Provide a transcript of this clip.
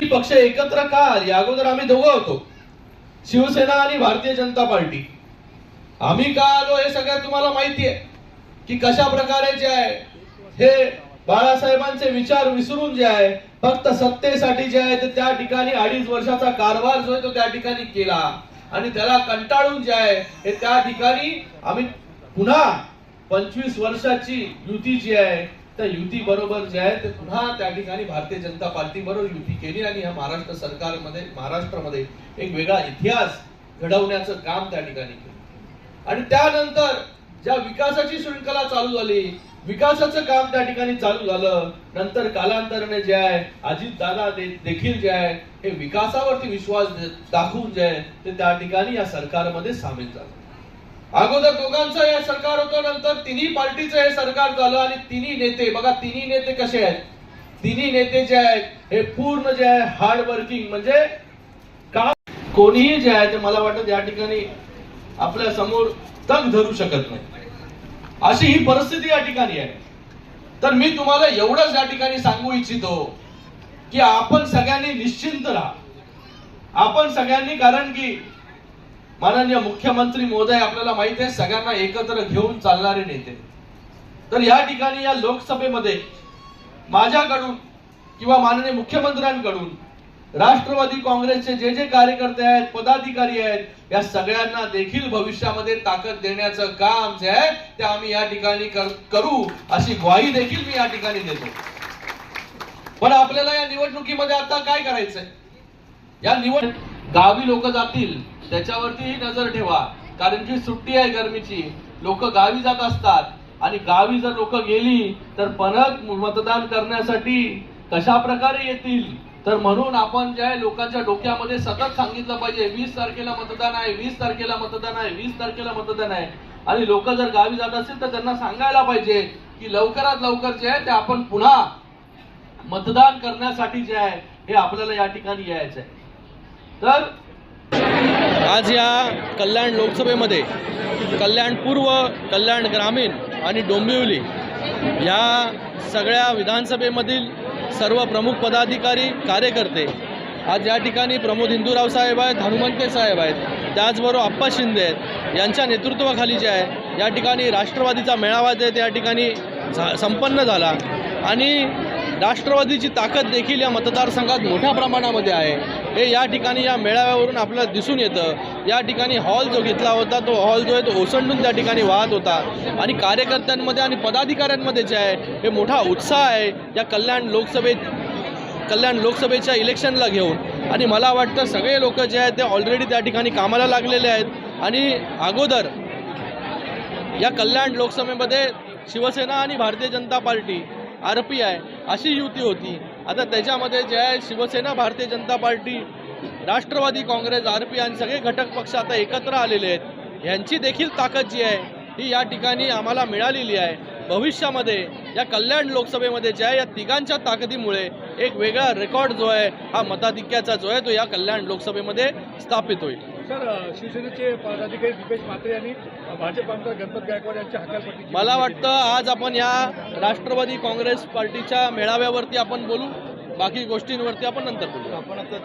ही पक्ष एकत्र का आली अगोदर आम्ही दोघं होतो. शिवसेना आणि भारतीय जनता पार्टी. आम्ही का आलो हे सगळ्यात तुम्हाला माहिती आहे. की कशा प्रकारे जे आहे हे बाळासाहेबांचे विचार विसरून जे आहे फक्त सत्तेसाठी जे आहे ते त्या ठिकाणी अडीच वर्षाचा कारभार जो आहे तो त्या ठिकाणी केला. आणि त्याला कंटाळून जे आहे हे त्या ठिकाणी आम्ही पुन्हा पंचवीस वर्षाची युती जी आहे त्या युती बरोबर जे आहे ते पुन्हा त्या ठिकाणी भारतीय जनता पार्टी बरोबर युती केली आणि ह्या महाराष्ट्र सरकारमध्ये महाराष्ट्रामध्ये एक वेगळा इतिहास घडवण्याचं काम त्या ठिकाणी केलं. आणि त्यानंतर ज्या विकासाची शृंखला चालू झाली विकासाचं काम त्या ठिकाणी चालू झालं नंतर कालांतराने जे आहे अजित दादा देखील जे आहे हे विकासावरती विश्वास दाखवून जे आहे ते त्या ठिकाणी या सरकारमध्ये सामील झालं. अगोदर दोघांचं हे सरकार होतं नंतर तिन्ही पार्टीचं हे सरकार झालं आणि तिन्ही नेते बघा तिन्ही नेते कसे आहेत? तिन्ही नेते जे आहेत हे पूर्ण जे आहे हार्ड वर्किंग म्हणजे काम कोणीही जे आहे ते मला वाटत या ठिकाणी आपल्यासमोर तग धरू शकत नाही. अशी ही परिस्थिती या ठिकाणी आहे. तर मी तुम्हाला एवढंच या ठिकाणी सांगू इच्छितो की आपण सगळ्यांनी निश्चिंत राहा. आपण सगळ्यांनी कारण की माननीय मुख्यमंत्री महोदय आपल्याला माहिती आहे सगळ्यांना एकत्र घेऊन चालणारे नेते. तर या ठिकाणी या लोकसभेमध्ये माझ्याकडून किंवा माननीय मुख्यमंत्र्यांकडून राष्ट्रवादी काँग्रेसचे जे जे कार्यकर्ते आहेत पदाधिकारी आहेत या सगळ्यांना देखील भविष्यामध्ये ताकद देण्याचं काम जे आहे ते आम्ही या ठिकाणी कर- करू अशी ग्वाही देखील मी या ठिकाणी देतो. पण आपल्याला या निवडणुकीमध्ये आता काय करायचंय? या निवड गावी लोक जातील त्याच्यावरतीही नजर ठेवा. कारण की सुट्टी आहे गरमीची. लोक गावी जात असतात. आणि गावी जर लोक गेली तर परत मतदान करण्यासाठी कशा प्रकारे येतील? तर म्हणून आपण जे आहे लोकांच्या डोक्यामध्ये सतत सांगितलं पाहिजे वीस तारखेला मतदान आहे वीस तारखेला मतदान आहे वीस तारखेला मतदान आहे. आणि लोक जर गावी जात असतील तर त्यांना सांगायला पाहिजे की लवकरात लवकर जे आहे ते आपण पुन्हा मतदान करण्यासाठी जे आहे हे आपल्याला या ठिकाणी यायचं आहे तर आज या कल्याण लोकसभेमध्ये कल्याण पूर्व कल्याण ग्रामीण आणि डोंबिवली या सगळ्या विधानसभेमधील सर्व प्रमुख पदाधिकारी कार्यकर्ते आज या ठिकाणी प्रमोद हिंदूराव साहेब आहेत हनुमंते साहेब आहेत त्याचबरोबर आप्पा शिंदे आहेत यांच्या नेतृत्वाखाली जे आहे या ठिकाणी राष्ट्रवादीचा मेळावा जे त्या ते ठिकाणी झा संपन्न झाला. आणि राष्ट्रवादीची ताकद देखील या मतदारसंघात मोठ्या प्रमाणामध्ये आहे. हे या ठिकाणी या मेळाव्यावरून आपल्याला दिसून येतं. या ठिकाणी हॉल जो घेतला होता तो हॉल जो आहे तो ओसंडून त्या ठिकाणी वाहत होता. आणि कार्यकर्त्यांमध्ये आणि पदाधिकाऱ्यांमध्ये जे आहे हे मोठा उत्साह आहे या कल्याण लोकसभेत कल्याण लोकसभेच्या इलेक्शनला घेऊन. आणि मला वाटतं सगळे लोक जे आहेत ते ऑलरेडी त्या ठिकाणी कामाला लागलेले आहेत. आणि अगोदर या कल्याण लोकसभेमध्ये शिवसेना आणि Bharatiya Janata party R P I अशी युती होती. आता त्याच्यामध्ये जे आहे Shivsena Bharatiya Janata party Rashtravadi Congress R P आणि सगळे घटक पक्ष आता एकत्र आलेले आहेत. यांची देखील ताकद जी आहे ही या ठिकाणी आम्हाला मिळालेली आहे. भविष्यामध्ये या कल्याण लोकसभेमध्ये ज्या या तिघांच्या ताकदीमुळे एक वेगळा रेकॉर्ड जो आहे हा मताधिक्याचा जो आहे तो या कल्याण लोकसभेमध्ये स्थापित होईल. सर शिवसेनेचे पदाधिकारी दीपेश म्हात्रे यांनी भाजप आमदार गणपत गायकवाड यांच्या हकालपट्टी मला वाटतं आज आपण या राष्ट्रवादी काँग्रेस पार्टीच्या मेळाव्यावरती आपण बोलू बाकी गोष्टींवरती आपण नंतर बोलू. आपण आता